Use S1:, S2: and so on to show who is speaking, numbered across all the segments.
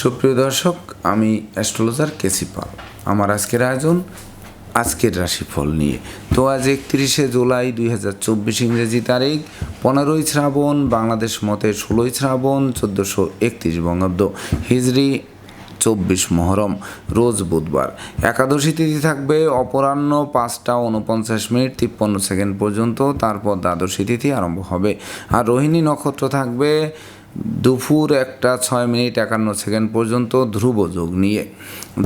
S1: সুপ্রিয় দর্শক, আমি অ্যাস্ট্রোলজার কেসি পাল। আমার আজকের আয়োজন আজকের রাশিফল নিয়ে। তো আজ একত্রিশে জুলাই দুই হাজার চব্বিশ ইংরেজি তারিখ, পনেরোই শ্রাবণ, বাংলাদেশ মতে ষোলোই শ্রাবণ, চোদ্দোশো একত্রিশ বঙ্গাব্দ। হিজড়ি চব্বিশ মহরম, রোজ বুধবার। একাদশী তিথি থাকবে অপরাহ্ন পাঁচটা উনপঞ্চাশ মিনিট তিপ্পান্ন সেকেন্ড পর্যন্ত, তারপর দ্বাদশী তিথি আরম্ভ হবে। আর রোহিণী নক্ষত্র থাকবে দুপুর একটা, ছয় মিনিট একান্ন সেকেন্ড পর্যন্ত ধ্রুব যোগ নিয়ে।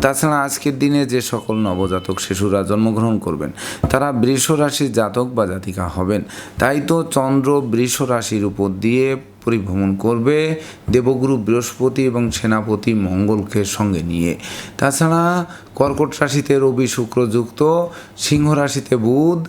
S1: তাছাড়া আজকের দিনে যে সকল নবজাতক শিশুরা জন্মগ্রহণ করবেন, তারা বৃষ রাশির জাতক বা জাতিকা হবেন। তাই তো চন্দ্র বৃষ রাশির উপর দিয়ে পরিভ্রমণ করবে দেবগুরু বৃহস্পতি এবং সেনাপতি মঙ্গলকে সঙ্গে নিয়ে। তাছাড়া কর্কট রাশিতে রবি শুক্র যুক্ত, সিংহ রাশিতে বুধ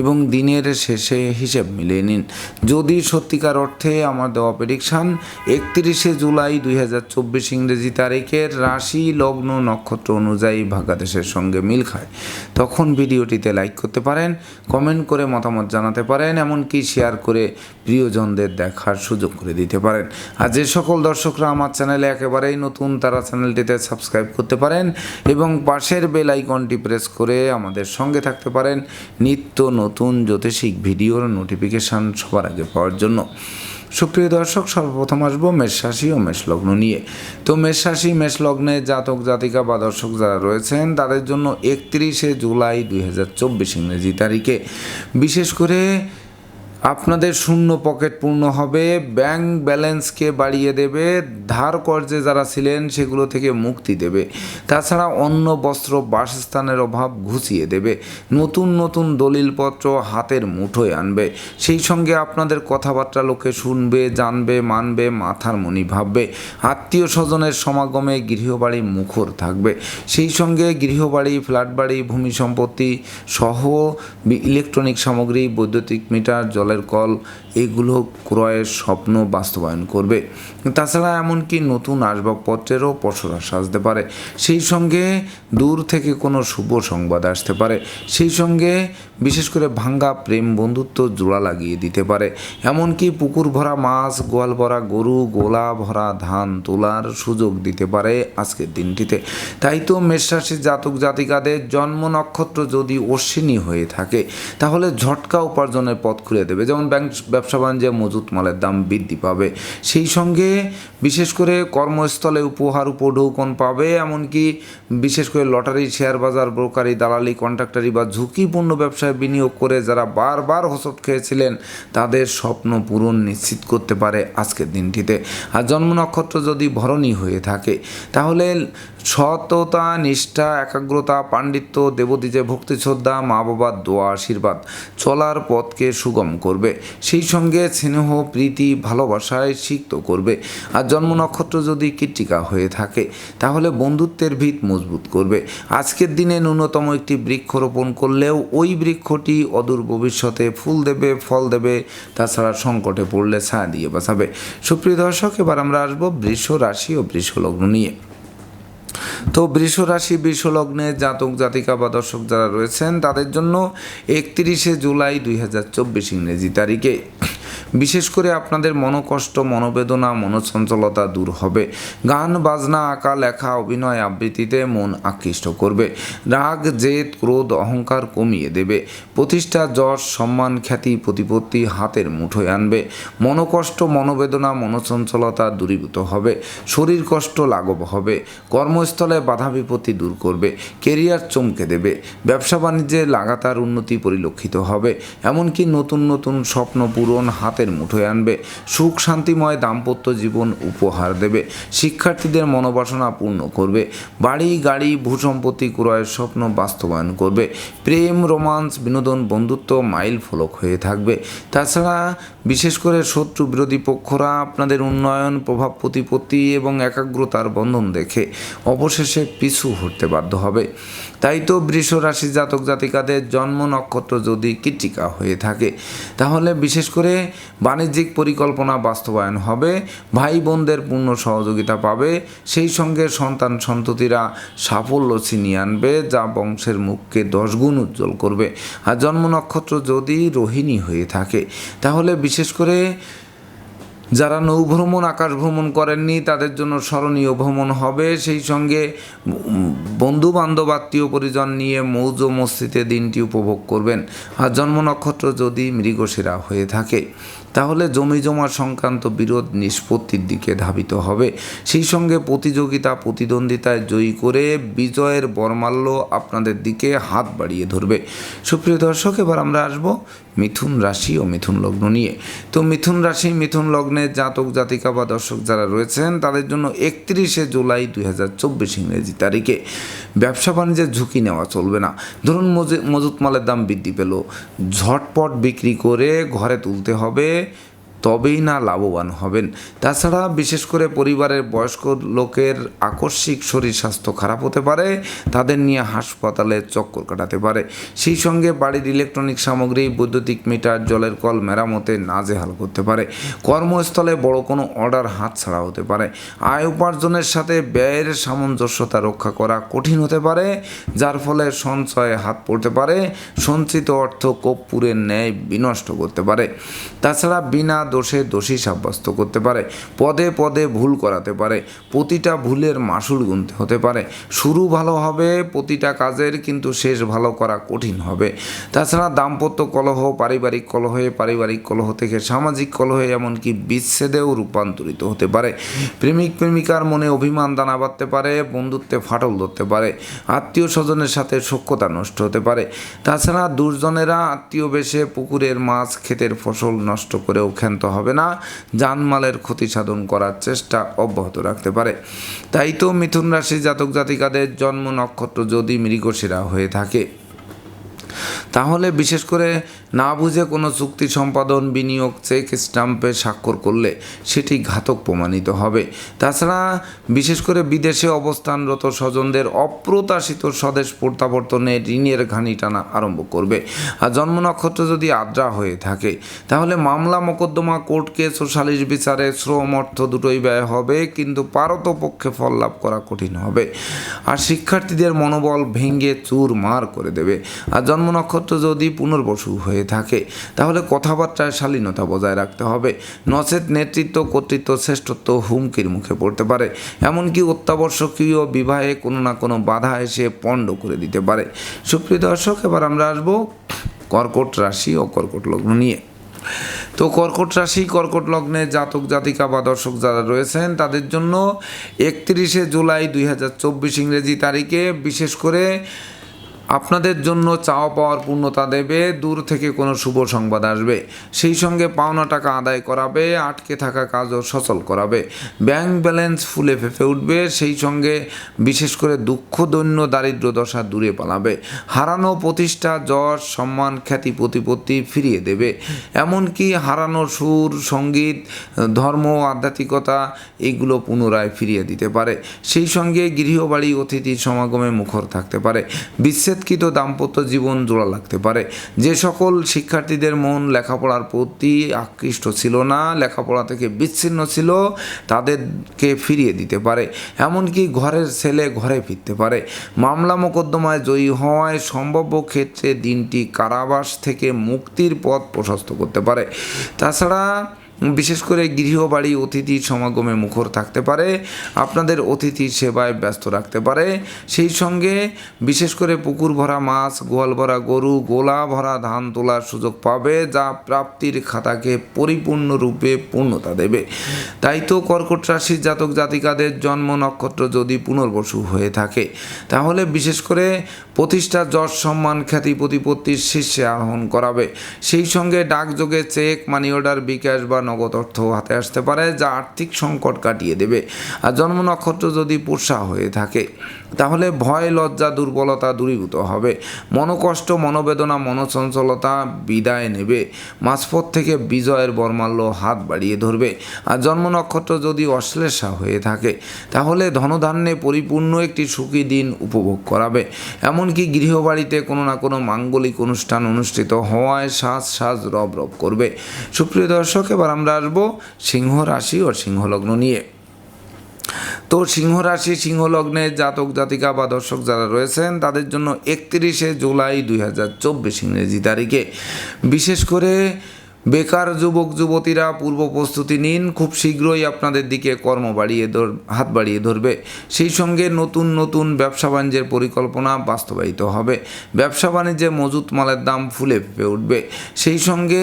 S1: এবং দিনের শেষে হিসেব মিলিয়ে নিন। যদি সত্যিকার অর্থে আমার দেওয়া প্রেডিকশান একত্রিশে জুলাই দুই হাজার চব্বিশ ইংরেজি তারিখের রাশি লগ্ন নক্ষত্র অনুযায়ী ভাগ্যাদেশের সঙ্গে মিল খায়। তখন ভিডিওটিতে লাইক করতে পারেন কমেন্ট করে মতামত জানাতে পারেন, এমনকি শেয়ার করে প্রিয়জনদের দেখার সুযোগ করে দিতে পারেন। আর যে সকল দর্শকরা আমার চ্যানেলে একেবারেই নতুন, তারা চ্যানেলটিতে সাবস্ক্রাইব করতে পারেন এবং পাশের বেল আইকনটি প্রেস করে আমাদের সঙ্গে থাকতে পারেন। নিত্য নতুন জ্যোতিষিক ভিডিওর নোটিফিকেশান সবার আগে পাওয়ার জন্য। সুপ্রিয় দর্শক, সর্বপ্রথম আসব মেষ রাশি ও মেষলগ্ন নিয়ে। তো মেষ মেষলগ্নে মেষ লগ্নে জাতক, জাতিকা বা দর্শক যারা রয়েছেন, তাদের জন্য একত্রিশে জুলাই দুই হাজার চব্বিশ ইংরেজি তারিখে। বিশেষ করে আপনাদের শূন্য পকেট পূর্ণ হবে। ব্যাংক ব্যালেন্সকে বাড়িয়ে দেবে। ধার কর্জে যারা ছিলেন, সেগুলো থেকে মুক্তি দেবে। তাছাড়া অন্ন, বস্ত্র, বাসস্থানের অভাব ঘুচিয়ে দেবে। নতুন নতুন দলিলপত্র হাতের মুঠোয় আনবে। সেই সঙ্গে আপনাদের কথাবার্তা লোকে শুনবে, জানবে, মানবে, মাথার মনি ভাববে। আত্মীয় স্বজনের সমাগমে গৃহবাড়ি মুখর থাকবে। সেই সঙ্গে গৃহবাড়ি ফ্ল্যাট বাড়ি ভূমি সম্পত্তি সহ ইলেকট্রনিক সামগ্রী, বৈদ্যুতিক মিটার, জলের কল এগুলো ক্রয়ের স্বপ্ন বাস্তবায়ন করবে। তাছাড়া এমনকি নতুন আসবাবপত্রেরও পসরা সাজতে পারে। সেই সঙ্গে দূর থেকে কোনো শুভ সংবাদ আসতে পারে। সেই সঙ্গে বিশেষ করে ভাঙ্গা প্রেম বন্ধুত্ব জোড়া লাগিয়ে দিতে পারে। এমনকি পুকুর ভরা মাছ, গোয়াল ভরা গরু, গোলা ভরা ধান তোলার সুযোগ দিতে পারে আজকের দিনটিতে। তাই তো মেষরাশির জাতক জাতিকাদের জন্ম নক্ষত্র যদি অশ্বিনী হয়ে থাকে, তাহলে ঝটকা উপার্জনের পথ খুলে দেবে। যেমন ব্যাংক ব্যবসা বাণিজ্যে মজুত মালের দাম বৃদ্ধি পাবে। সেই সঙ্গে বিশেষ করে কর্মস্থলে উপহার, উপঢৌকন পাবে, এমনকি বিশেষ করে লটারি, শেয়ার বাজার, ব্রোকারি, দালালি, কন্ট্রাক্টারি বা ঝুঁকিপূর্ণ ব্যবসায় বিনিয়োগ করে যারা বারবার হোসট খেয়েছিলেন, তাদের স্বপ্ন পূরণ নিশ্চিত করতে পারে আজকের দিনটিতে। আর জন্ম নক্ষত্র যদি ভরণী হয়ে থাকে, তাহলে সততা, নিষ্ঠা, একাগ্রতা, পাণ্ডিত্য, দেবদীজে ভক্তি শ্রদ্ধা মা বাবার দোয়া, আশীর্বাদ চলার পথকে সুগম করবে। সেই সঙ্গে স্নেহ, প্রীতি, ভালোবাসায় সিক্ত করবে। আর জন্ম নক্ষত্র যদি কীর্তিকা হয়ে থাকে, তাহলে বন্ধুত্বের ভিত মজবুত করবে। আজকের দিনে ন্যূনতম একটি বৃক্ষরোপণ করলেও ওই বৃক্ষটি অদূর ভবিষ্যতে ফুল দেবে, ফল দেবে, তাছাড়া সংকটে পড়লে ছায়া দিয়ে বাঁচাবে। সুপ্রিয় দর্শক, এবার আমরা আসব বৃষ রাশি ও বৃষ লগ্ন নিয়ে। তো বৃষ রাশি, বৃষ লগ্নে জাতক, জাতিকা বা দর্শক যারা রয়েছেন, তাদের জন্য একত্রিশে জুলাই দুই হাজার চব্বিশ ইংরেজি তারিখে। বিশেষ করে আপনাদের মনোকষ্ট, মনোবেদনা, মনোচঞ্চলতা দূর হবে। গান, বাজনা, আঁকা, লেখা, অভিনয় আবৃত্তিতে মন আকৃষ্ট করবে। রাগ, জেদ, ক্রোধ, অহংকার কমিয়ে দেবে। প্রতিষ্ঠা, যশ, সম্মান, খ্যাতি, প্রতিপত্তি হাতের মুঠোয় আনবে। মনোকষ্ট, মনোবেদনা, মনোচঞ্চলতা দূরীভূত হবে। শরীর কষ্ট লাঘব হবে। কর্মস্থলে বাধা বিপত্তি দূর করবে। কেরিয়ার চমকে দেবে। ব্যবসা বাণিজ্যে লাগাতার উন্নতি পরিলক্ষিত হবে। এমনকি নতুন নতুন স্বপ্ন পূরণ, হাত হাতের মুঠোয় আনবে। সুখ, শান্তিময় দাম্পত্য জীবন উপহার দেবে। শিক্ষার্থীদের মনোবাসনা পূর্ণ করবে। বাড়ি, গাড়ি, ভূসম্পত্তি ক্রয়ের স্বপ্ন বাস্তবায়ন করবে। প্রেম, রোমান্স, বিনোদন, বন্ধুত্ব মাইল ফলক হয়ে থাকবে। তাছাড়া বিশেষ করে শত্রু বিরোধী পক্ষরা আপনাদের উন্নয়ন, প্রভাব প্রতিপত্তি এবং একাগ্রতার বন্ধন দেখে অবশেষে পিছু হতে বাধ্য হবে। তাই তো বৃষ রাশি জাতক জাতিকাদের জন্ম নক্ষত্র যদি কৃতিকা হয়ে থাকে, তাহলে বিশেষ করে বাণিজ্যিক পরিকল্পনা বাস্তবায়ন হবে ভাই বোনদের পূর্ণ সহযোগিতা পাবে, সেই সঙ্গে সন্তান সন্ততিরা সাফল্য ছিনিয়ে আনবে, যা বংশের মুখকে দশগুণ উজ্জ্বল করবে। আর জন্ম নক্ষত্র যদি রোহিণী হয়ে থাকে, তাহলে বিশেষ করে যারা নৌভ্রমণ আকাশ ভ্রমণ করেননি, তাদের জন্য স্মরণীয় ভ্রমণ হবে। সেই সঙ্গে বন্ধু বান্ধব আত্মীয় পরিজন নিয়ে মৌজ মস্তিতে দিনটি উপভোগ করবেন। আর জন্ম নক্ষত্র যদি মৃগশিরা হয়ে থাকে। তাহলে জমি জমা সংক্রান্ত বিরোধ নিষ্পত্তির দিকে ধাবিত হবে। সেই সঙ্গে প্রতিযোগিতা, প্রতিদ্বন্দ্বিতায় জয়ী করে বিজয়ের বর্মাল্য আপনাদের দিকে হাত বাড়িয়ে ধরবে। সুপ্রিয় দর্শক, এবার আমরা আসব মিথুন রাশি ও মিথুন লগ্ন নিয়ে। তো মিথুন রাশি, মিথুন লগ্নের জাতক, জাতিকা বা দর্শক যারা রয়েছেন, তাদের জন্য একত্রিশে জুলাই দুই হাজার চব্বিশ ইংরেজি তারিখে ব্যবসা বাণিজ্যের ঝুঁকি নেওয়া চলবে না। ধরুন মজু- মজুত মালের দাম বৃদ্ধি পেল। ঝটপট বিক্রি করে ঘরে তুলতে হবে। তবেই না লাভবান হবেন। তাছাড়া বিশেষ করে পরিবারের বয়স্ক লোকের আকস্মিক শরীর স্বাস্থ্য খারাপ হতে পারে, তাদের নিয়ে হাসপাতালে চক্কর কাটাতে পারে। সেই সঙ্গে বাড়ির ইলেকট্রনিক সামগ্রী, বৈদ্যুতিক মিটার, জলের কল, মেরামতে নাজেহাল করতে পারে। কর্মস্থলে বড় কোনো অর্ডার হাত ছাড়া হতে পারে। আয় উপার্জনের সাথে ব্যয়ের সামঞ্জস্যতা রক্ষা করা কঠিন হতে পারে, যার ফলে সঞ্চয়ে হাত পড়তে পারে, সঞ্চিত অর্থ কর্পূরের ন্যায় বিনষ্ট করতে পারে। তাছাড়া বিনা দোষে দোষী সাব্যস্ত করতে পারে, পদে পদে ভুল করাতে পারে, প্রতিটা ভুলের মাসুল গুনতে হতে পারে। শুরু ভালো হবে, প্রতিটা কাজের কিন্তু শেষ ভালো করা কঠিন হবে। তাছাড়া দাম্পত্য কলহ, পারিবারিক কলহে, পারিবারিক কলহ থেকে সামাজিক কলহে, এমনকি বিচ্ছেদেও রূপান্তরিত হতে পারে। প্রেমিক প্রেমিকার মনে অভিমান দানা বাঁধতে পারে, বন্ধুত্বে ফাটল ধরতে পারে, আত্মীয় স্বজনের সাথে সখ্যতা নষ্ট হতে পারে। তাছাড়া দুর্জনেরা আত্মীয় বেশে পুকুরের মাছ, ক্ষেতের ফসল নষ্ট করেও ক্ষান্ত হবে না, জানমালের ক্ষতি সাধন করার চেষ্টা অব্যাহত রাখতে পারে। তাই তো মিথুন রাশি জাতক জাতিকাদের জন্ম নক্ষত্র যদি মৃগশিরা হয়ে থাকে। তাহলে বিশেষ করে না বুঝে কোনো চুক্তি সম্পাদন, বিনিয়োগ চেক স্টাম্পে স্বাক্ষর করলে সেটি ঘাতক প্রমাণিত হবে। তাছাড়া বিশেষ করে বিদেশে অবস্থানরত স্বজনদের অপ্রত্যাশিত স্বদেশ প্রত্যাবর্তনে ঋণের ঘানি টানা আরম্ভ করবে। আর জন্ম নক্ষত্র যদি আদ্রা হয়ে থাকে, তাহলে মামলা মোকদ্দমা, কোর্ট কেস ও সালিশ বিচারে শ্রম অর্থ দুটোই ব্যয় হবে, কিন্তু পারত পক্ষে ফল লাভ করা কঠিন হবে। আর শিক্ষার্থীদের মনোবল ভেঙে চুর মার করে দেবে। আর জন্ম নক্ষত্র যদি পুনর্বসু হয়ে থাকে। তাহলে কথাবার্তায় শালীনতা বজায় রাখতে হবে। নচেত নেতৃত্ব, কর্তৃত্ব, শ্রেষ্ঠত্ব হুমকির মুখে পড়তে পারে। এমনকি অত্যাবশ্যকীয় বিবাহে কোনো না কোনো বাধা এসে পণ্ড করে দিতে পারে। সুপ্রিয় দর্শক, এবার আমরা আসব কর্কট রাশি ও কর্কট লগ্ন নিয়ে। তো কর্কট রাশি, কর্কট লগ্নে জাতক, জাতিকা বা দর্শক যারা রয়েছেন, তাদের জন্য একত্রিশে জুলাই দুই হাজার চব্বিশ ইংরেজি তারিখে বিশেষ করে আপনাদের জন্য চাওয়া পাওয়ার পূর্ণতা দেবে, দূর থেকে কোনো শুভ সংবাদ আসবে। সেই সঙ্গে পাওনা টাকা আদায় করাবে, আটকে থাকা কাজও সচল করাবে। ব্যাংক ব্যালেন্স ফুলে ফেঁপে উঠবে, সেই সঙ্গে বিশেষ করে দুঃখ, দৈন্য দারিদ্র দশা দূরে পালাবে। হারানো প্রতিষ্ঠা, যশ, সম্মান, খ্যাতি, প্রতিপত্তি ফিরিয়ে দেবে। এমনকি হারানো সুর, সংগীত, ধর্ম, আধ্যাত্মিকতা, এগুলো পুনরায় ফিরিয়ে দিতে পারে। সেই সঙ্গে গৃহবাড়ি, অতিথি সমাগমে মুখর থাকতে পারে। বিচ্ছেদকৃত দাম্পত্য জীবন জোড়া লাগতে পারে। যে সকল শিক্ষার্থীদের মন লেখাপড়ার প্রতি আকৃষ্ট ছিল না, লেখাপড়া থেকে বিচ্ছিন্ন ছিল, তাদেরকে ফিরিয়ে দিতে পারে। এমনকি ঘরের ছেলে ঘরে ফিরতে পারে। মামলা মোকদ্দমায় জয়ী হওয়ায় সম্ভাব্য ক্ষেত্রে দিনটি কারাবাস থেকে মুক্তির পথ প্রশস্ত করতে পারে। তাছাড়া বিশেষ করে গৃহবাড়ি, অতিথি সমাগমে মুখর থাকতে পারে, আপনাদের অতিথি সেবায় ব্যস্ত রাখতে পারে। সেই সঙ্গে বিশেষ করে পুকুর ভরা মাছ, গোয়াল ভরা গরু, গোলা ভরা ধান তোলার সুযোগ পাবে, যা প্রাপ্তির খাতাকে পরিপূর্ণরূপে পূর্ণতা দেবে। তাই তো কর্কট রাশির জাতক জাতিকাদের জন্ম নক্ষত্র যদি পুনর্বসু হয়ে থাকে, তাহলে বিশেষ করে প্রতিষ্ঠা যশ সম্মান খ্যাতি প্রতিপত্তির শীর্ষে আরোহণ করাবে। সেই সঙ্গে ডাকযোগে চেক মানি অর্ডার বিকাশ বা নগদ অর্থ হাতে আসতে পারে, যা আর্থিক সংকট কাটিয়ে দেবে। আর জন্ম নক্ষত্র যদি পোষা হয়ে থাকে, তাহলে ভয়, লজ্জা, দুর্বলতা দূরীভূত হবে। মনোকষ্ট, মনোবেদনা, মনোচঞ্চলতা বিদায় নেবে। মাঝপথ থেকে বিজয়ের বর্মাল্য হাত বাড়িয়ে ধরবে। আর জন্ম নক্ষত্র যদি অশ্লেষা হয়ে থাকে, তাহলে ধনধান্যে পরিপূর্ণ একটি সুখী দিন উপভোগ করাবে। এমনকি গৃহবাড়িতে কোনো না কোনো মাঙ্গলিক অনুষ্ঠান অনুষ্ঠিত হওয়ায় সাজ সাজ রব রব করবে। সুপ্রিয় দর্শক, এবার আমরা আসব সিংহ রাশি ও সিংহলগ্ন নিয়ে। তো সিংহ রাশি সিংহ লগ্নের জাতক, জাতিকা বা দর্শক যারা রয়েছেন, তাদের জন্য একত্রিশে জুলাই দুই হাজার চব্বিশ ইংরেজি তারিখে। বিশেষ করে বেকার যুবক, যুবতীরা পূর্ব প্রস্তুতি নিন, খুব শীঘ্রই আপনাদের দিকে কর্ম বাড়িয়ে ধর, হাত বাড়িয়ে ধরবে। সেই সঙ্গে নতুন নতুন ব্যবসা বাণিজ্যের পরিকল্পনা বাস্তবায়িত হবে। ব্যবসা বাণিজ্যে মজুত মালের দাম ফুলে ফেপে উঠবে। সেই সঙ্গে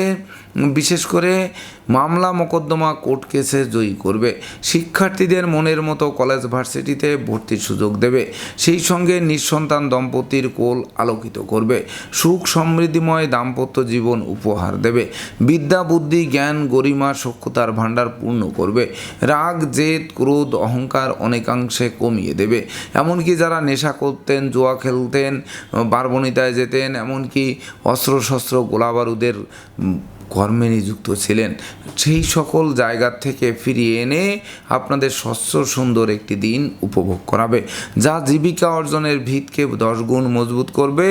S1: বিশেষ করে মামলা মোকদ্দমা কোর্ট কেসে জয়ী করবে। শিক্ষার্থীদের মনের মতো কলেজ ভার্সিটিতে ভর্তির সুযোগ দেবে। সেই সঙ্গে নিঃসন্তান দম্পতির কোল আলোকিত করবে। সুখ সমৃদ্ধিময় দাম্পত্য জীবন উপহার দেবে। বিদ্যা, বুদ্ধি, জ্ঞান, গরিমা, সক্ষতার ভাণ্ডার পূর্ণ করবে। রাগ, জেদ, ক্রোধ, অহংকার অনেকাংশে কমিয়ে দেবে। এমনকি যারা নেশা করতেন, জুয়া খেলতেন, বারবনিতায় যেতেন, এমনকি অস্ত্রশস্ত্র, গোলাবারুদের কর্মে নিযুক্ত ছিলেন। সেই সকল জায়গার থেকে ফিরিয়ে এনে আপনাদের স্বচ্ছ সুন্দর একটি দিন উপভোগ করাবে, যা জীবিকা অর্জনের ভিতকে দশ গুণ মজবুত করবে,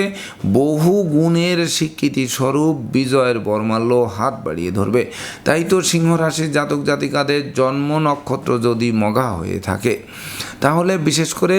S1: বহু গুণের স্বীকৃতি স্বরূপ বিজয়ের বর্মাল্য হাত বাড়িয়ে ধরবে। তাই তো সিংহ রাশির জাতক জাতিকাদের জন্ম নক্ষত্র যদি মগা হয়ে থাকে, তাহলে বিশেষ করে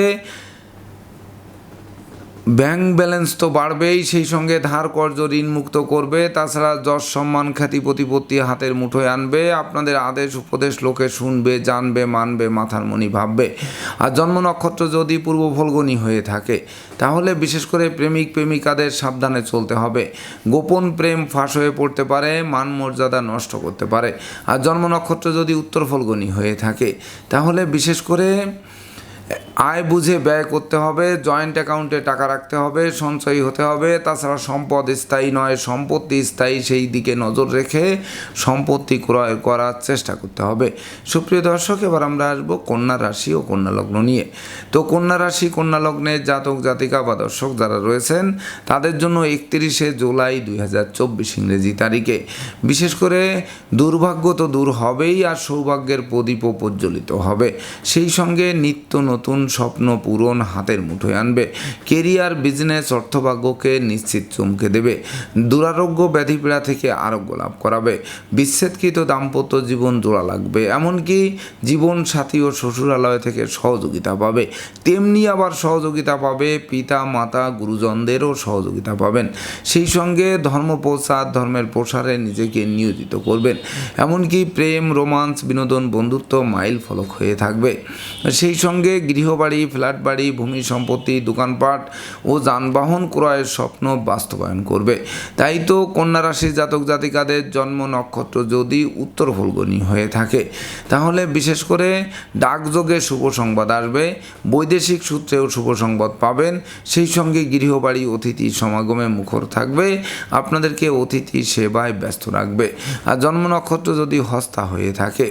S1: ব্যাংক ব্যালেন্স তো বাড়বেই, সেই সঙ্গে ধার কর্জ ঋণ মুক্ত করবে, তাছাড়া যশ সম্মান খ্যাতি প্রতিপত্তি হাতের মুঠোয় আনবে, আপনাদের আদেশ উপদেশ লোকে শুনবে, জানবে, মানবে মাথার মনি ভাববে। আর জন্ম নক্ষত্র যদি পূর্ব ফলগনি হয়ে থাকে, তাহলে বিশেষ করে প্রেমিক প্রেমিকাদের সাবধানে চলতে হবে। গোপন প্রেম ফাঁস হয়ে পড়তে পারে, মান মর্যাদা নষ্ট করতে পারে। আর জন্ম নক্ষত্র যদি উত্তর ফলগনি হয়ে থাকে, তাহলে বিশেষ করে আয় বুঝে ব্যয় করতে হবে জয়েন্ট অ্যাকাউন্টে টাকা রাখতে হবে, সঞ্চয়ী হতে হবে, তাছাড়া সম্পদ স্থায়ী নয়, সম্পত্তি স্থায়ী সেই দিকে নজর রেখে সম্পত্তি ক্রয় করার চেষ্টা করতে হবে। সুপ্রিয় দর্শক, এবার আমরা আসব কন্যা রাশি ও কন্যা লগ্ন নিয়ে। তো কন্যা রাশি, কন্যা লগ্নের জাতক, জাতিকা বা দর্শক যারা রয়েছেন, তাদের জন্য একত্রিশে জুলাই দুই হাজার চব্বিশ ইংরেজি তারিখে। বিশেষ করে দুর্ভাগ্য তো দূর হবেই আর সৌভাগ্যের প্রদীপও প্রজ্বলিত হবে। সেই সঙ্গে নিত্য নতুন স্বপ্ন পূরণ হাতের মুঠোয় আনবে। কেরিয়ার, বিজনেস, অর্থভাগ্যকে নিশ্চিত চমকে দেবে। দুরারোগ্য ব্যাধিপীড়া থেকে আরোগ্য লাভ করাবে। বিচ্ছেদকৃত দাম্পত্য জীবন জোড়া লাগবে। এমনকি জীবন সাথী ও শ্বশুরালয় থেকে সহযোগিতা পাবে। তেমনি আবার সহযোগিতা পাবে পিতা, মাতা, গুরুজনদেরও সহযোগিতা পাবেন। সেই সঙ্গে ধর্ম প্রচার ধর্মের প্রসারে নিজেকে নিয়োজিত করবেন। এমনকি প্রেম, রোমান্স, বিনোদন, বন্ধুত্ব মাইল ফলক হয়ে থাকবে। সেই সঙ্গে গৃহবাড়ি ফ্ল্যাট বাড়ি ভূমি সম্পত্তি, দোকানপাট ও যানবাহন ক্রয়ের স্বপ্ন বাস্তবায়ন করবে। তাই তো কন্যা রাশির জাতক জাতিকাদের জন্ম নক্ষত্র যদি উত্তর ফলগনি হয়ে থাকে, তাহলে বিশেষ করে ডাকযোগে শুভ সংবাদ আসবে, বৈদেশিক সূত্রেও শুভ সংবাদ পাবেন, সেই সঙ্গে গৃহবাড়ি অতিথি সমাগমে মুখর থাকবে, আপনাদেরকে অতিথি সেবায় ব্যস্ত রাখবে। আর জন্ম নক্ষত্র যদি হস্তা হয়ে থাকে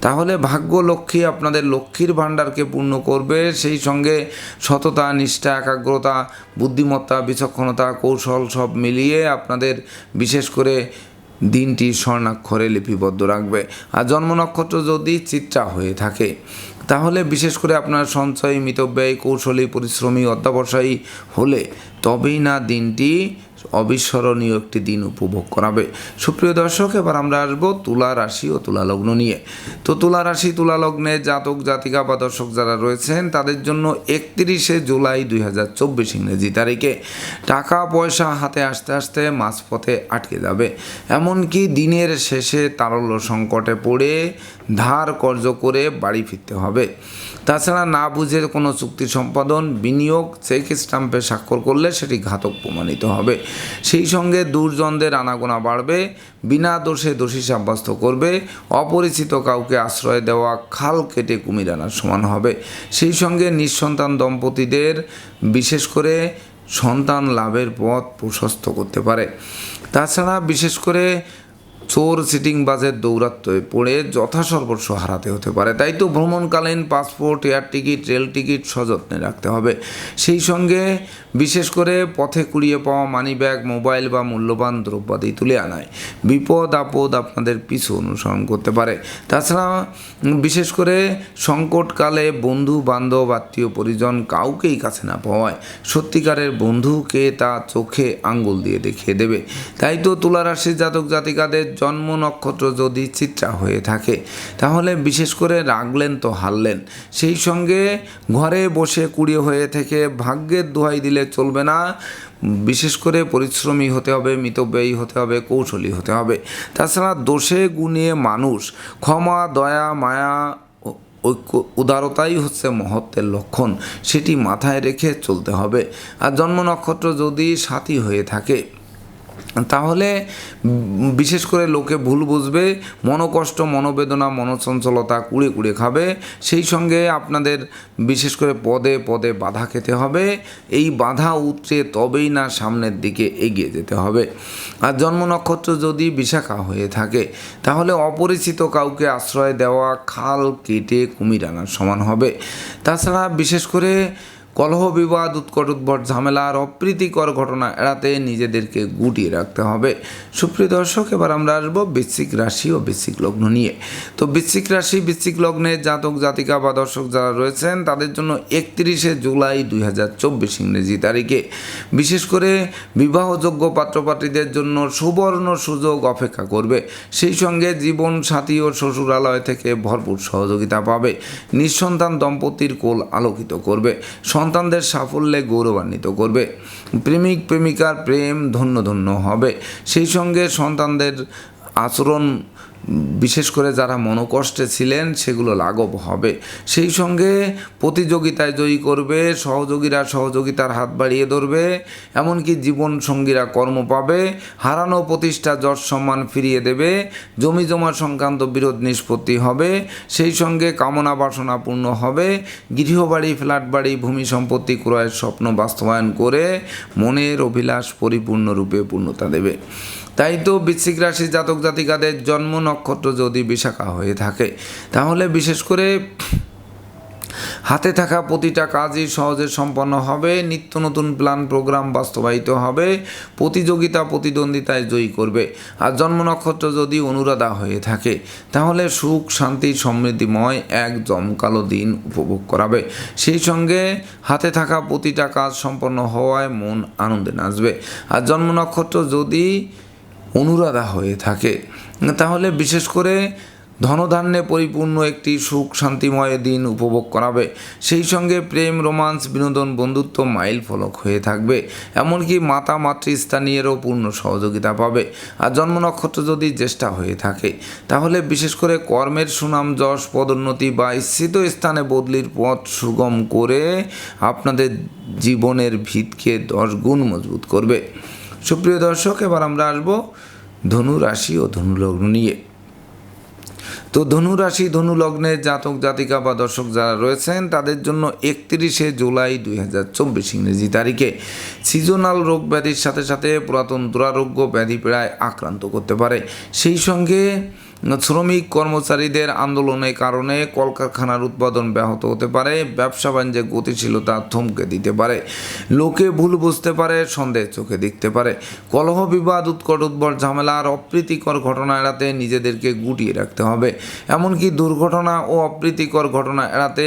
S1: তাহলে ভাগ্য লক্ষ্মী আপনাদের লক্ষ্মীর ভাণ্ডারকে পূর্ণ করবে। সেই সঙ্গে সততা, নিষ্ঠা, একাগ্রতা, বুদ্ধিমত্তা, বিচক্ষণতা, কৌশল সব মিলিয়ে আপনাদের বিশেষ করে দিনটি স্বর্ণাক্ষরে লিপিবদ্ধ রাখবে। আর জন্ম নক্ষত্র যদি চিত্রা হয়ে থাকে, তাহলে বিশেষ করে আপনার সঞ্চয়, মিতব্যয়ী, কৌশলী, পরিশ্রমী অধ্যাবসায়ী হলে তবেই না দিনটি অবিস্মরণীয় একটি দিন উপভোগ করাবে। সুপ্রিয় দর্শক, এবার আমরা আসব তুলা রাশি ও তুলা লগ্ন নিয়ে। তো তুলা রাশি, তুলা লগ্নে জাতক, জাতিকা বা দর্শক যারা রয়েছেন, তাদের জন্য একত্রিশে জুলাই দুই হাজার চব্বিশ ইংরেজি তারিখে। টাকা, পয়সা হাতে আসতে আসতে মাঝপথে আটকে যাবে। এমনকি দিনের শেষে তারল্য সংকটে পড়ে ধার কর্য করে বাড়ি ফিরতে হবে। তাছাড়া না বুঝে কোনো চুক্তি সম্পাদন, বিনিয়োগ, চেক স্টাম্পে স্বাক্ষর করলে সেটি ঘাতক প্রমাণিত হবে। সেই সঙ্গে দুর্জনদের আনাগোনা বাড়বে, বিনা দোষে দোষী সাব্যস্ত করবে, অপরিচিত কাউকে আশ্রয় দেওয়া, খাল কেটে কুমির আনার সমান হবে। সেই সঙ্গে নিঃসন্তান দম্পতিদের, বিশেষ করে সন্তান লাভের পথ প্রশস্ত করতে পারে। তাছাড়া বিশেষ করে চোর সিটিং বাজের দৌরাত্মে পড়ে যথাসর্বস্ব হারাতে হতে পারে। তাই তো ভ্রমণকালীন passport air ticket rail ticket সযত্নে রাখতে হবে। সেই সঙ্গে বিশেষ করে পথে কুড়িয়ে পাওয়া মানি ব্যাগ মোবাইল বা মূল্যবান দ্রব্যাদি তুলে আনায়। বিপদ আপদ আপনাদের পিছু অনুসরণ করতে পারে। তাছাড়া বিশেষ করে সংকটকালে বন্ধু বান্ধব আত্মীয় পরিজন কাউকেই কাছে না পাওয়ায়। সত্যিকারের বন্ধুকে তা চোখে আঙ্গুল দিয়ে দেখিয়ে দেবে। তাই তো তুলা রাশির জাতক জাতিকাদের জন্ম নক্ষত্র যদি চিত্রা হয়ে থাকে, তাহলে বিশেষ করে রাগলেন তো হারলেন। সেই সঙ্গে ঘরে বসে কুড়িয়ে হয়ে থেকে ভাগ্যের দোহাই দিলে চলবে না। বিশেষ করে পরিশ্রমী হতে হবে, মিতব্যয়ী হতে হবে, কৌশলী হতে হবে। তাছাড়া দোষে গুণে মানুষ, ক্ষমা, দয়া, মায়া ঐক্য, উদারতাই হচ্ছে মহত্বের লক্ষণ। সেটি মাথায় রেখে চলতে হবে। আর জন্ম নক্ষত্র যদি সাথী হয়ে থাকে তাহলে বিশেষ করে লোকে ভুল বুঝবে, মনোকষ্ট, মনোবেদনা, মনোচঞ্চলতা কুড়ে কুড়ে খাবে। সেই সঙ্গে আপনাদের বিশেষ করে পদে পদে বাধা খেতে হবে। এই বাধা উতরে তবেই না সামনের দিকে এগিয়ে যেতে হবে। আর জন্ম নক্ষত্র যদি বিশাখা হয়ে থাকে, তাহলে অপরিচিত কাউকে আশ্রয় দেওয়া খাল কেটে কুমির আনার সমান হবে। তাছাড়া বিশেষ করে কলহ বিবাদ উৎকট উদ্ভট ঝামেলা আর অপ্রীতিকর ঘটনা এড়াতে নিজেদেরকে গুটিয়ে রাখতে হবে। সুপ্রিয় দর্শক, এবার আমরা আসব বৃশ্চিক রাশি ও বৃশ্চিক লগ্ন নিয়ে। তো বৃশ্চিক রাশি, বৃশ্চিক লগ্নে জাতক, জাতিকা বা দর্শক যারা রয়েছেন, তাদের জন্য একত্রিশে জুলাই দুই হাজার চব্বিশ ইংরেজি তারিখে। বিশেষ করে বিবাহযোগ্য পাত্রপাত্রীদের জন্য সুবর্ণ সুযোগ অপেক্ষা করবে। সেই সঙ্গে জীবন সাথী ও শ্বশুরালয় থেকে ভরপুর সহযোগিতা পাবে। নিঃসন্তান দম্পতির কোল আলোকিত করবে। সন্তানদের সাফল্যে গৌরবান্বিত করবে। প্রেমিক প্রেমিকার প্রেম ধন্য ধন্য হবে। সেই সঙ্গে সন্তানদের আচরণ বিশেষ করে যারা মনোকষ্টে ছিলেন, সেগুলো লাঘব হবে। সেই সঙ্গে প্রতিযোগিতায় জয়ী করবে, সহযোগীরা সহযোগিতার হাত বাড়িয়ে ধরবে, এমনকি জীবন সঙ্গীরা কর্ম পাবে, হারানো প্রতিষ্ঠা যশ সম্মান ফিরিয়ে দেবে, জমি জমা সংক্রান্ত বিরোধ নিষ্পত্তি হবে, সেই সঙ্গে কামনা বাসনা পূর্ণ হবে, গৃহবাড়ি ফ্ল্যাট বাড়ি ভূমি সম্পত্তি ক্রয়ের স্বপ্ন বাস্তবায়ন করে মনের অভিলাষ পরিপূর্ণরূপে পূর্ণতা দেবে। তাই তো বৃশ্চিক রাশি জাতক জাতিকাদের জন্ম নক্ষত্র যদি বিশাখা হয়ে থাকে, তাহলে বিশেষ করে হাতে থাকা প্রতিটা কাজই সহজে সম্পন্ন হবে, নিত্য নতুন প্ল্যান প্রোগ্রাম বাস্তবায়িত হবে, প্রতিযোগিতা প্রতিদ্বন্দ্বিতায় জয়ী করবে। আর জন্ম নক্ষত্র যদি অনুরাধা হয়ে থাকে, তাহলে সুখ, শান্তি, সমৃদ্ধিময় এক জমকালো দিন উপভোগ করাবে। সেই সঙ্গে হাতে থাকা প্রতিটা কাজ সম্পন্ন হওয়ায় মন আনন্দে নাচবে। আর জন্ম নক্ষত্র যদি অনুরাধা হয়ে থাকে। তাহলে বিশেষ করে ধনধান্যে পরিপূর্ণ একটি সুখ শান্তিময় দিন উপভোগ করাবে। সেই সঙ্গে প্রেম, রোমান্স, বিনোদন, বন্ধুত্ব মাইল ফলক হয়ে থাকবে। এমনকি মাতা, মাতৃস্থানীয়েরও পূর্ণ সহযোগিতা পাবে। আর জন্ম নক্ষত্র যদি জ্যেষ্ঠা হয়ে থাকে, তাহলে বিশেষ করে কর্মের সুনাম, যশ, পদোন্নতি বা ইচ্ছিত স্থানে বদলির পথ সুগম করে আপনাদের জীবনের ভিতকে দশ গুণ মজবুত করবে। সুপ্রিয় দর্শক, এবার আমরা আসব ধনু রাশি ও ধনু লগ্ন নিয়ে। তো ধনু রাশি, ধনু লগ্নের জাতক, জাতিকা বা দর্শক যারা রয়েছেন, তাদের জন্য একত্রিশে জুলাই দুই হাজার চব্বিশ ইংরেজি তারিখে সিজনাল রোগ ব্যাধির সাথে সাথে পুরাতন দুরারোগ্য ব্যাধি প্রায় আক্রান্ত করতে পারে। সেই সঙ্গে শ্রমিক কর্মচারীদের আন্দোলনের কারণে কলকারখানার উৎপাদন ব্যাহত হতে পারে, ব্যবসা বাণিজ্যে গতিশীলতা থমকে দিতে পারে। লোকে ভুল বুঝতে পারে, সন্দেহ চোখে দেখতে পারে। কলহ বিবাদ, উৎকট উদ্ভট ঝামেলা আর অপ্রীতিকর ঘটনা এড়াতে নিজেদেরকে গুটিয়ে রাখতে হবে। এমনকি দুর্ঘটনা ও অপ্রীতিকর ঘটনা এড়াতে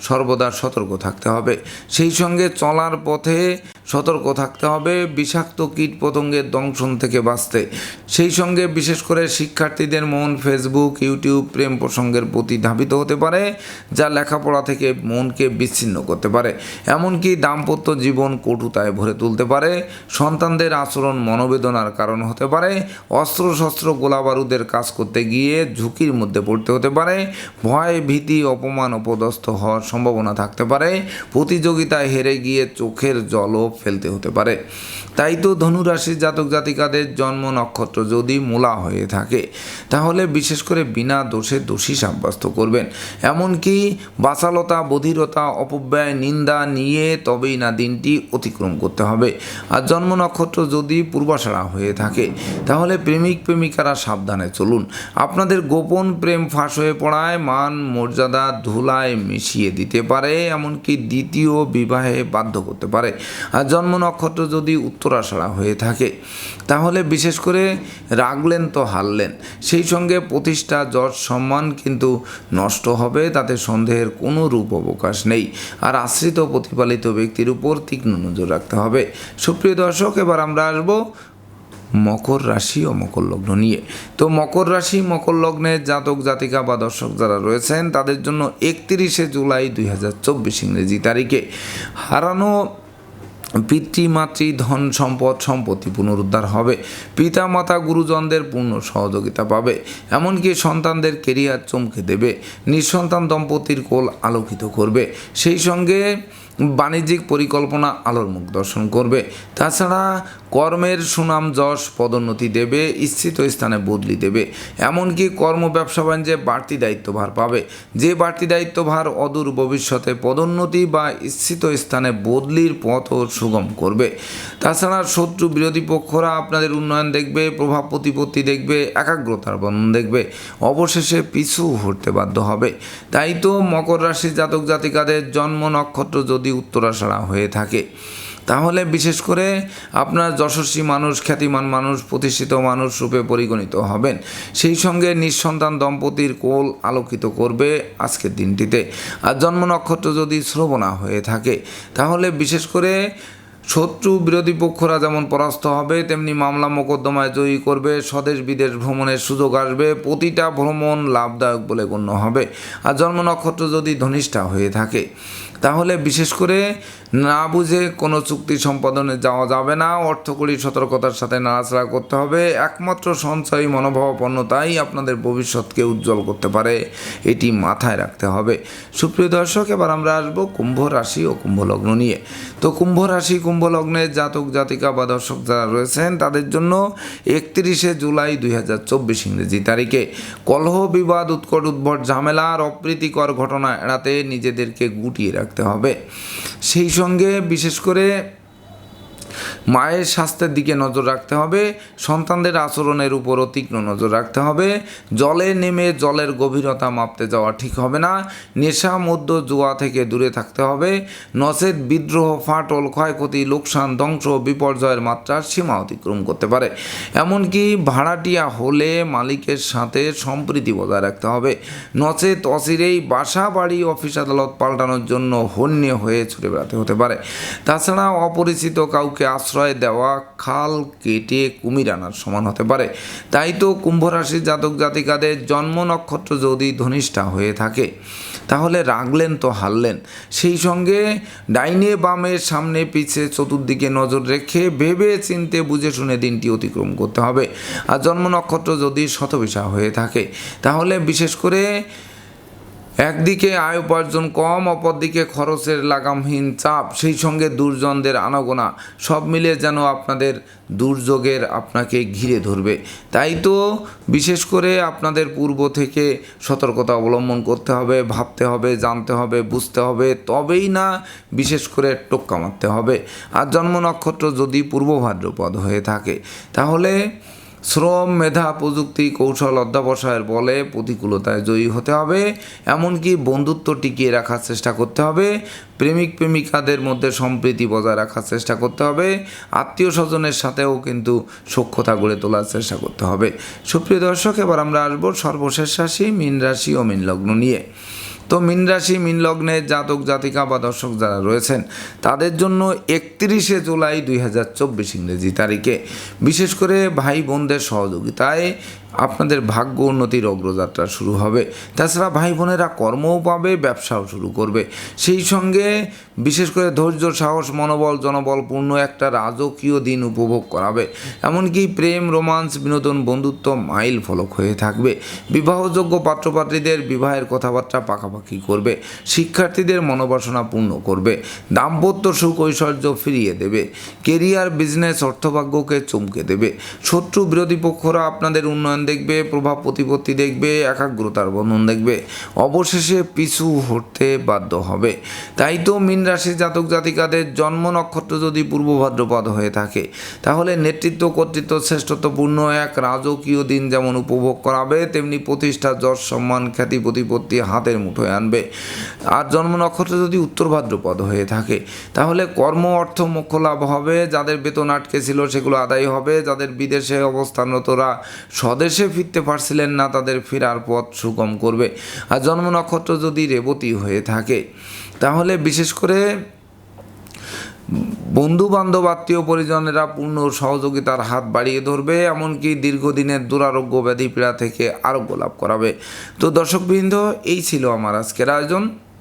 S1: সর্বদা সতর্ক থাকতে হবে। সেই সঙ্গে চলার পথে সতর্ক থাকতে হবে, বিষাক্ত কীট পতঙ্গের দংশন থেকে বাঁচতে। সেই সঙ্গে বিশেষ করে শিক্ষার্থীদের মন ফেসবুক, ইউটিউব, প্রেম প্রসঙ্গের প্রতি ধাবিত হতে পারে, যা লেখাপড়া থেকে মনকে বিচ্ছিন্ন করতে পারে। এমনকি দাম্পত্য জীবন কটুতায় ভরে তুলতে পারে। সন্তানদের আচরণ মনোবেদনার কারণ হতে পারে। অস্ত্র অস্ত্রশস্ত্র গোলাবারুদের কাজ করতে গিয়ে ঝুঁকির মধ্যে পড়তে হতে পারে। ভয়, ভীতি, অপমান, অপদস্থ হওয়ার সম্ভাবনা থাকতে পারে। প্রতিযোগিতায় হেরে গিয়ে চোখের জলও ফেলতে হতে পারে। তাই তো ধনুরাশির জাতক জাতিকাদের জন্ম নক্ষত্র যদি মূলা হয়ে থাকে, তাহলে বিশেষ করে বিনা দোষে দোষী সাব্যস্ত করবেন। এমনকি বাসালতা, বধিরতা, অপব্যয়, নিন্দা নিয়ে তবেই না দিনটি অতিক্রম করতে হবে। আর জন্ম নক্ষত্র যদি পূর্বাশাড়া হয়ে থাকে, তাহলে প্রেমিক প্রেমিকারা সাবধানে চলুন। আপনাদের গোপন প্রেম ফাঁস হয়ে পড়ায় মান, মর্যাদা, ধুলায় মিশিয়ে দিতে পারে, এমনকি দ্বিতীয় বিবাহে বাধ্য করতে পারে। আর জন্ম নক্ষত্র যদি উত্তরাষাড়া হয়ে থাকে, তাহলে বিশেষ করে রাগলেন তো হারলেন। সেই সঙ্গে প্রতিষ্ঠা, যশ, সম্মান কিন্তু নষ্ট হবে, তাতে সন্দেহের কোনো রূপ অবকাশ নেই। আর আশ্রিত প্রতিপালিত ব্যক্তির উপর তীক্ষ্ণ নজর রাখতে হবে। সুপ্রিয় দর্শক, এবার আমরা আসব মকর রাশি ও মকর লগ্ন নিয়ে। তো মকর রাশি, মকর লগ্নের জাতক, জাতিকা বা দর্শক যারা রয়েছেন, তাদের জন্য একত্রিশে জুলাই দুই হাজার চব্বিশ ইংরেজি তারিখে। হারানো পিতৃমাতৃ ধন সম্পদ সম্পত্তি পুনরুদ্ধার হবে। পিতা মাতা গুরুজনদের পূর্ণ সহযোগিতা পাবে। এমনকি সন্তানদের কেরিয়ার চমকে দেবে। নিঃসন্তান দম্পতির কোল আলোকিত করবে। সেই সঙ্গে বাণিজ্যিক পরিকল্পনা আলোর মুখ দর্শন করবে। তাছাড়া কর্মের সুনাম যশ পদোন্নতি দেবে, স্থিত স্থানে বদলি দেবে। এমনকি কর্ম ব্যবসা বাণিজ্যে বাড়তি দায়িত্বভার পাবে। যে বাড়তি দায়িত্বভার অদূর ভবিষ্যতে পদোন্নতি বা স্থিত স্থানে বদলির পথও সুগম করবে। তাছাড়া শত্রু বিরোধী পক্ষরা আপনাদের উন্নয়ন দেখবে, প্রভাব প্রতিপত্তি দেখবে, একাগ্রতার বন্ধন দেখবে। অবশেষে পিছু হতে বাধ্য হবে। তাই তো মকর রাশির জাতক জাতিকাদের জন্ম নক্ষত্র যদি উত্তরাষাড়া হয়ে থাকে। তাহলে বিশেষ করে আপনার যশস্বী মানুষ, খ্যাতিমান মানুষ, প্রতিষ্ঠিত মানুষ রূপে পরিগণিত হবেন। সেই সঙ্গে নিঃসন্তান দম্পতির কোল আলোকিত করবে আজকের দিনটিতে। আর জন্ম নক্ষত্র যদি শ্রবণা হয়ে থাকে, তাহলে বিশেষ করে শত্রু বিরোধী পক্ষরা যেমন পরাস্ত হবে, তেমনি মামলা মোকদ্দমায় জয়ী করবে, স্বদেশ বিদেশ ভ্রমণের সুযোগ আসবে, প্রতিটা ভ্রমণ লাভদায়ক বলে গণ্য হবে। আর জন্ম নক্ষত্র যদি ধনিষ্ঠা হয়ে থাকে তাহলে বিশেষ করে না বুঝে কোনো চুক্তি সম্পাদনে যাওয়া যাবে না। অর্থকরী সতর্কতার সাথে নাড়াচাড়া করতে হবে। একমাত্র সঞ্চয়ী মনোভাবাপন্নতাই আপনাদের ভবিষ্যৎকে উজ্জ্বল করতে পারে। এটি মাথায় রাখতে হবে। সুপ্রিয় দর্শক, এবার আমরা আসব কুম্ভ রাশি ও কুম্ভ লগ্ন নিয়ে। তো কুম্ভ রাশি, কুম্ভ জাতক, জাতিকা বা দর্শক যারা রয়েছেন, তাদের জন্য একত্রিশে জুলাই দুই হাজার চব্বিশ ইংরেজি তারিখে কলহ, বিবাদ, উৎকট, উদ্ভট, ঝামেলা আর অপ্রীতিকর ঘটনা এড়াতে নিজেদেরকে গুটিয়ে রাখতে হবে। সেই সঙ্গে বিশেষ করে মায়ের স্বাস্থ্যের দিকে নজর রাখতে হবে, সন্তানদের আচরণের উপর তীক্ষ্ণ নজর রাখতে হবে। জলে নেমে জলের গভীরতা মাপতে যাওয়া ঠিক হবে না, নেশা মধ্য জুয়া থেকে দূরে থাকতে হবে। নচেত বিদ্রোহ, ফাটল, ক্ষয়ক্ষতি, লোকসান, ধ্বংস, বিপর্যয়ের মাত্রার সীমা অতিক্রম করতে পারে। এমনকি ভাড়াটিয়া হলে মালিকের সাথে সম্প্রীতি বজায় রাখতে হবে। নচেত অচিরেই বাসা, বাড়ি, অফিস আদালত পাল্টানোর জন্য হন্যে হয়ে ছুটে বেড়াতে হতে পারে। তাছাড়া অপরিচিত কাউকে আশ্রয় দেওয়া খাল কেটে কুমির আনার সমান হতে পারে। তাই তো কুম্ভ রাশির জাতক জাতিকাদের জন্ম নক্ষত্র যদি ধনিষ্ঠা হয়ে থাকে, তাহলে রাগলেন তো হারলেন। সেই সঙ্গে ডাইনে বামে সামনে পিছে চতুর্দিকে নজর রেখে ভেবে চিনতে বুঝে শুনে দিনটি অতিক্রম করতে হবে। আর জন্ম নক্ষত্র যদি শতবিশা হয়ে থাকে, তাহলে বিশেষ করে একদিকে আয় উপার্জন কম, অপরদিকে খরচের লাগামহীন চাপ, সেই সঙ্গে দুর্জনদের আনাগোনা, সব মিলে যেন আপনাদের দুর্যোগের আপনাকে ঘিরে ধরবে। তাই তো বিশেষ করে আপনাদের পূর্ব থেকে সতর্কতা অবলম্বন করতে হবে, ভাবতে হবে, জানতে হবে, বুঝতে হবে, তবেই না বিশেষ করে টোক্কা মারতে হবে। আর জন্ম নক্ষত্র যদি পূর্ব ভাদ্রপদ হয়ে থাকে, তাহলে শ্রম, মেধা, প্রযুক্তি, কৌশল অধ্যাবসায়ের বলে প্রতিকূলতায় জয়ী হতে হবে। এমনকি বন্ধুত্ব টিকিয়ে রাখার চেষ্টা করতে হবে। প্রেমিক, প্রেমিকাদের মধ্যে সম্প্রীতি বজায় রাখার চেষ্টা করতে হবে। আত্মীয় স্বজনের সাথেও কিন্তু সক্ষতা গড়ে তোলার চেষ্টা করতে হবে। সুপ্রিয় দর্শক, এবার আমরা আসব সর্বশেষ রাশি, মীন রাশি ও মীন লগ্ন নিয়ে। তো মিন রাশি, মিন লগ্নের জাতক, জাতিকা বা দর্শক যারা রয়েছেন, তাদের জন্য একত্রিশে জুলাই দুই হাজার চব্বিশ ইংরেজি তারিখে। বিশেষ করে ভাই বোনদের সহযোগিতায় আপনাদের ভাগ্য উন্নতির অগ্রযাত্রা শুরু হবে। তাছাড়া ভাই বোনেরা কর্মও পাবে, ব্যবসাও শুরু করবে। সেই সঙ্গে বিশেষ করে ধৈর্য, সাহস, মনোবল, জনবলপূর্ণ একটা রাজকীয় দিন উপভোগ করাবে। এমনকি প্রেম, রোমান্স, বিনোদন, বন্ধুত্ব মাইল ফলক হয়ে থাকবে। বিবাহযোগ্য পাত্রপাত্রীদের বিবাহের কথাবার্তা পাকাপাকি করবে। শিক্ষার্থীদের মনোবাসনা পূর্ণ করবে। দাম্পত্য সুখ ঐশ্বর্য ফিরিয়ে দেবে। কেরিয়ার, বিজনেস, অর্থভাগ্যকে চমকে দেবে। শত্রু বিরোধী পক্ষরা আপনাদের উন্নয়ন দেখবে, প্রভাব প্রতিপত্তি দেখবে, একাগ্রতার বন্ধন দেখবে। অবশেষে পিছু হতে বাধ্য হবে। তাই তো মীন রাশি জাতক জাতিকাদের জন্ম নক্ষত্র যদি পূর্ব ভাদ্রপদ হয়ে থাকে, তাহলে নেতৃত্ব, কর্তৃত্ব, শ্রেষ্ঠত্বপূর্ণ এক রাজকীয় দিন যেমন উপভোগ করাবে, তেমনি প্রতিষ্ঠা, যশ, সম্মান, খ্যাতি, প্রতিপত্তি হাতের মুঠোয় আনবে। আর জন্ম নক্ষত্র যদি উত্তর ভাদ্রপদ হয়ে থাকে, তাহলে কর্ম, অর্থ, মোক্ষ লাভ হবে। যাদের বেতন আটকে ছিল, সেগুলো আদায় হবে। যাদের বিদেশে অবস্থানরতরা স্বদেশে ফিরতে পারছিলেন না, তাদের ফেরার পথ সুগম করবে। আর জন্ম নক্ষত্র যদি রেবতী হয়ে থাকে, তাহলে বিশেষ করে বন্ধু বান্ধব আত্মীয় পরিজনেরা পূর্ণ সহযোগিতার হাত বাড়িয়ে ধরবে, এমনকি দীর্ঘদিনের দুরারোগ্য ব্যাধি পীড়া থেকে আরোগ্য লাভ করাবে। তো দর্শকবৃন্দ, এই ছিল আমার আজকের আয়োজন।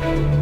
S1: Thank you.